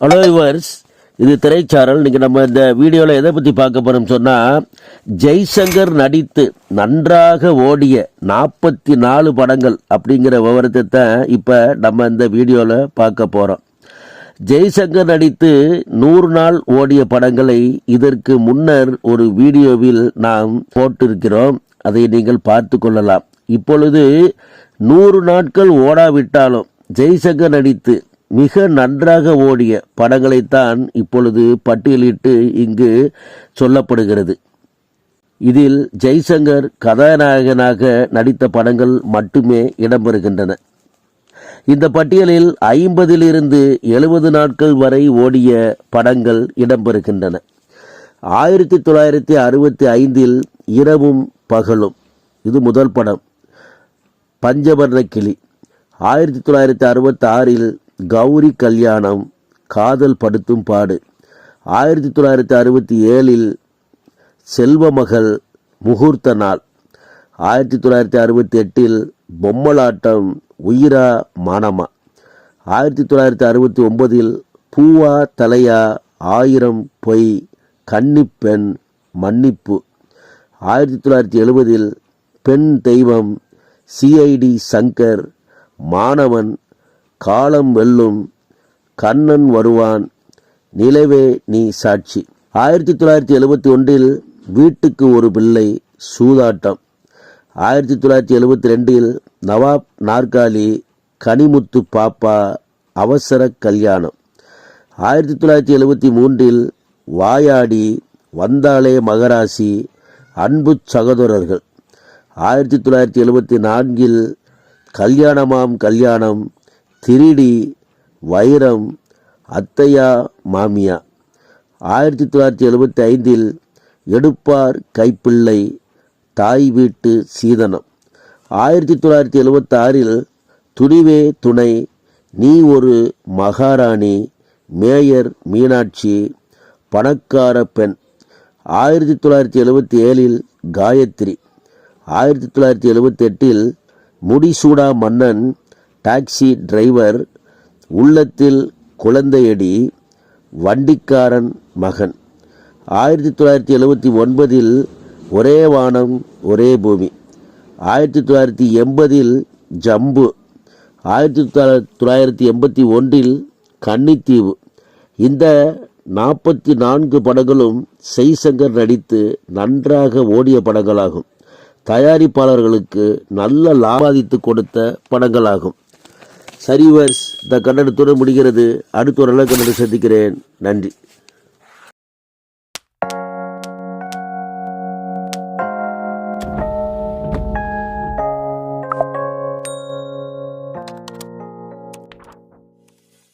Hello yours இது திரைச்சாரல். இன்றைக்கி நம்ம இந்த வீடியோவில் எதை பற்றி பார்க்க போகிறோம் சொன்னால் ஜெய்சங்கர் நடித்து நன்றாக ஓடிய நாற்பத்தி நாலு படங்கள் அப்படிங்கிற விவரத்தை தான் இப்போ நம்ம இந்த வீடியோவில் பார்க்க போகிறோம் ஜெய்சங்கர் நடித்து நூறு நாள் ஓடிய படங்களை இதற்கு முன்னர் ஒரு வீடியோவில் நாம் போட்டிருக்கிறோம். அதை நீங்கள் பார்த்து கொள்ளலாம். இப்பொழுது நூறு நாட்கள் ஓடாவிட்டாலும் ஜெய்சங்கர் நடித்து மிக நன்றாக ஓடிய படங்களைத்தான் இப்பொழுது பட்டியலிட்டு இங்கு சொல்லப்படுகிறது. இதில் ஜெய்சங்கர் கதாநாயகனாக நடித்த படங்கள் மட்டுமே இடம்பெறுகின்றன. இந்த பட்டியலில் ஐம்பதிலிருந்து எழுபது நாட்கள் வரை ஓடிய படங்கள் இடம்பெறுகின்றன. ஆயிரத்தி தொள்ளாயிரத்தி அறுபத்தி ஐந்தில் இரவும் பகலும். இது முதல் படம். பஞ்சவர்ண கிளி. ஆயிரத்தி தொள்ளாயிரத்தி அறுபத்தி ஆறில் கௌரி கல்யாணம் காதல் படுத்தும் பாடு. ஆயிரத்தி தொள்ளாயிரத்தி அறுபத்தி ஏழில் செல்வமகள் முகூர்த்த நாள். ஆயிரத்தி தொள்ளாயிரத்தி அறுபத்தி எட்டில் பொம்மலாட்டம் உயிரா மானமா ஆயிரத்தி தொள்ளாயிரத்தி அறுபத்தி ஒன்பதில் பூவா தலையா ஆயிரம் பொய் கன்னிப்பெண் மன்னிப்பு. ஆயிரத்தி தொள்ளாயிரத்தி எழுபதில் பெண் தெய்வம் சிஐடி சங்கர் மாணவன் காலம் வெல்லும் கண்ணன் வருவான். நிலவே நீ சாட்சி. ஆயிரத்தி தொள்ளாயிரத்தி எழுபத்தி ஒன்றில் வீட்டுக்கு ஒரு பிள்ளை சூதாட்டம். ஆயிரத்தி தொள்ளாயிரத்தி எழுபத்தி ரெண்டில் நவாப் நாற்காலி கனிமுத்து பாப்பா அவசர கல்யாணம். ஆயிரத்தி தொள்ளாயிரத்தி எழுபத்தி மூன்றில் வாயாடி வந்தாளே மகராசி அன்பு சகோதரர்கள். ஆயிரத்தி தொள்ளாயிரத்தி எழுபத்தி நான்கில் கல்யாணமாம் கல்யாணம் திருடி வைரம் அத்தையா மாமியா. ஆயிரத்தி தொள்ளாயிரத்தி எழுபத்தி ஐந்தில் எடுப்பார் கைப்பிள்ளை தாய் வீட்டு சீதனம். ஆயிரத்தி தொள்ளாயிரத்தி எழுபத்தாறில் துணிவே துணை நீ ஒரு மகாராணி மேயர் மீனாட்சி பணக்கார பெண். ஆயிரத்தி தொள்ளாயிரத்தி எழுபத்தி ஏழில் காயத்ரி. ஆயிரத்தி தொள்ளாயிரத்தி எழுபத்தி எட்டில் முடிசூடா மன்னன் டாக்ஸி டிரைவர் உள்ளத்தில் குழந்தையடி வண்டிக்காரன் மகன். ஆயிரத்தி தொள்ளாயிரத்தி எழுபத்தி ஒன்பதில் ஒரே வானம் ஒரே பூமி. ஆயிரத்தி தொள்ளாயிரத்தி எண்பதில் ஜம்பு. ஆயிரத்தி தொள்ளாயிரத்தி எண்பத்தி ஒன்றில் கன்னித்தீவு. இந்த நாற்பத்தி நான்கு படங்களும் செய்சங்கர் நடித்து நன்றாக ஓடிய படங்களாகும். தயாரிப்பாளர்களுக்கு நல்ல லாபாதித்து கொடுத்த படங்களாகும். சரிவர்ஸ் இந்த கண்டனத்துடன் முடிகிறது. அடுத்த ஒரு நல்ல சந்திக்கிறேன். நன்றி.